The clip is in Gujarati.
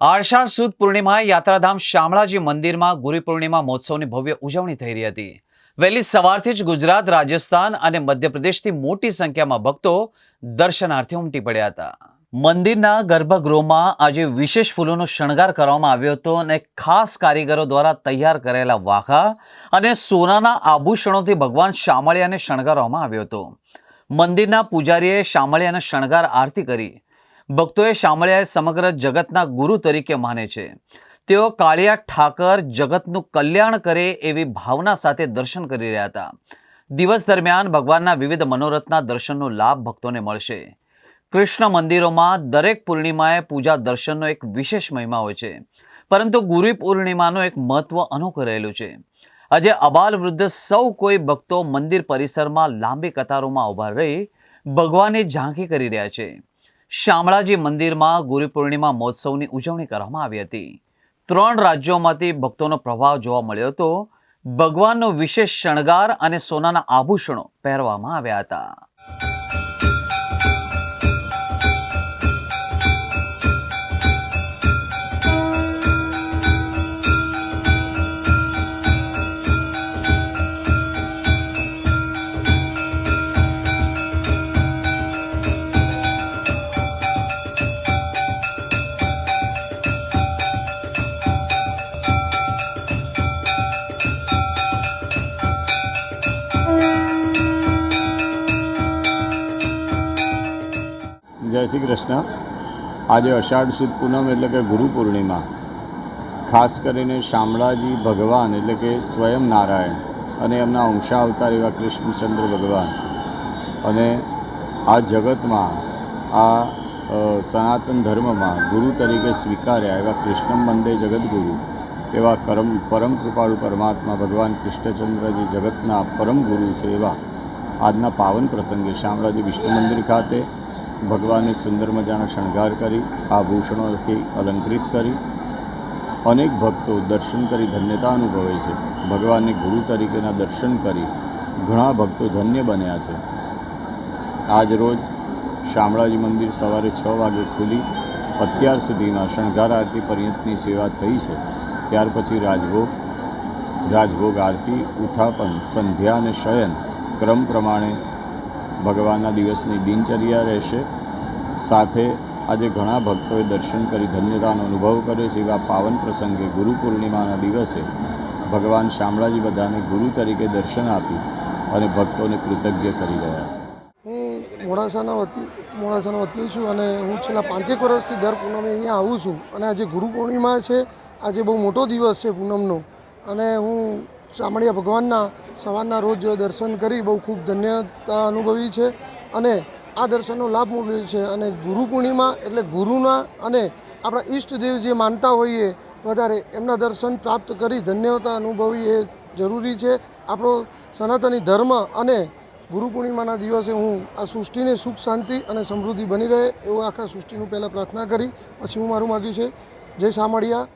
આષાઢ સુદ પૂર્ણિમાએ યાત્રાધામ શામળાજી મંદિરમાં ગુરુ પૂર્ણિમા મહોત્સવની ભવ્ય ઉજવણી થઈ રહી હતી. વહેલી સવારથી જ ગુજરાત, રાજસ્થાન અને મધ્યપ્રદેશથી મોટી સંખ્યામાં ભક્તો દર્શનાર્થે ઉમટી પડ્યા હતા. મંદિરના ગર્ભગૃહમાં આજે વિશેષ ફૂલોનો શણગાર કરવામાં આવ્યો હતો અને ખાસ કારીગરો દ્વારા તૈયાર કરેલા વાઘા અને સોનાના આભૂષણોથી ભગવાન શામળિયાને શણગારવામાં આવ્યો હતો. મંદિરના પૂજારીએ શામળિયાને શણગાર આરતી કરી ભક્તોએ શામળિયાએ સમગ્ર જગતના ગુરુ તરીકે માને છે. તેઓ કાળિયા ઠાકર જગતનું કલ્યાણ કરે એવી ભાવના સાથે દર્શન કરી રહ્યા હતા. દિવસ દરમિયાન ભગવાનના વિવિધ મનોરથના દર્શનનો લાભ ભક્તોને મળશે. કૃષ્ણ મંદિરોમાં દરેક પૂર્ણિમાએ પૂજા દર્શનનો એક વિશેષ મહિમા હોય છે. પરંતુ ગુરુ પૂર્ણિમાનું એક મહત્વ અનોખું રહેલું છે. આજે અબાલ વૃદ્ધ સૌ કોઈ ભક્તો મંદિર પરિસરમાં લાંબી કતારોમાં ઊભા રહી ભગવાનની ઝાંખી કરી રહ્યા છે. શામળાજી મંદિરમાં ગુરુ પૂર્ણિમા મહોત્સવની ઉજવણી કરવામાં આવી હતી. ત્રણ રાજ્યોમાંથી ભક્તોનો પ્રભાવ જોવા મળ્યો હતો. ભગવાનનો વિશેષ શણગાર અને સોનાના આભૂષણો પહેરવામાં આવ્યા હતા. જય શ્રી કૃષ્ણ આજે અષાઢ સુદ પૂનમ એટલે કે ગુરુ પૂર્ણિમા. ખાસ કરીને શામળાજી ભગવાન એટલે કે સ્વયં નારાયણ અને એમના અંશાવતાર એવા કૃષ્ણચંદ્ર ભગવાન. અને આ જગતમાં, આ સનાતન ધર્મમાં ગુરુ તરીકે સ્વીકાર્યા એવા કૃષ્ણ મંદે જગદગુરુ, એવા કરમ, પરમ કૃપાળુ પરમાત્મા ભગવાન કૃષ્ણચંદ્રજી જગતના પરમ ગુરુ છે એવા આજના પાવન પ્રસંગે શામળાજી વિષ્ણુ મંદિર ખાતે ભગવાનને સુંદર મજાનો શણગાર કરી આભૂષણોથી અલંકૃત કરી. અનેક ભક્તો દર્શન કરી ધન્યતા અનુભવે છે. ભગવાનને ગુરુ તરીકેના દર્શન કરી ઘણા ભક્તો ધન્ય બન્યા છે. આજ રોજ શામળાજી મંદિર સવારે છ વાગે ખુલી અત્યાર સુધીમાં શણગાર આરતી પર્યંતની સેવા થઈ છે. ત્યાર પછી રાજભોગ રાજભોગ આરતી, ઉથાપન, સંધ્યા અને શયન ક્રમ પ્રમાણે ભગવાનના દિવસની દિનચર્યા રહેશે. સાથે આજે ઘણા ભક્તોએ દર્શન કરી ધન્યતાનો અનુભવ કર્યો છે. એવા પાવન પ્રસંગે ગુરુ પૂર્ણિમાના દિવસે ભગવાન શામળાજી બધાને ગુરુ તરીકે દર્શન આપી અને ભક્તોને કૃતજ્ઞ કરી રહ્યા છે. હું મોડાસાના વતની મોડાસાનો વતની છું અને હું છેલ્લા પાંચેક વર્ષથી દર પૂનમે અહીંયા આવું છું. અને આજે ગુરુ પૂર્ણિમા છે. આજે બહુ મોટો દિવસ છે પૂનમનો. અને હું શામળિયા ભગવાનના સવારના રોજ દર્શન કરી બહુ ખૂબ ધન્યતા અનુભવી છે અને આ દર્શનનો લાભ મળ્યો છે અને ગુરુ પૂર્ણિમા એટલે ગુરુના અને આપણા ઈષ્ટદેવ જે માનતા હોઈએ વધારે એમના દર્શન પ્રાપ્ત કરી ધન્યતા અનુભવી એ જરૂરી છે. આપણો સનાતની ધર્મ અને ગુરુ પૂર્ણિમાના દિવસે હું આ સૃષ્ટિને સુખ, શાંતિ અને સમૃદ્ધિ બની રહે એવું આખા સૃષ્ટિનું પહેલાં પ્રાર્થના કરી. પછી હું મારું માગ્યું છે. જય શામળિયા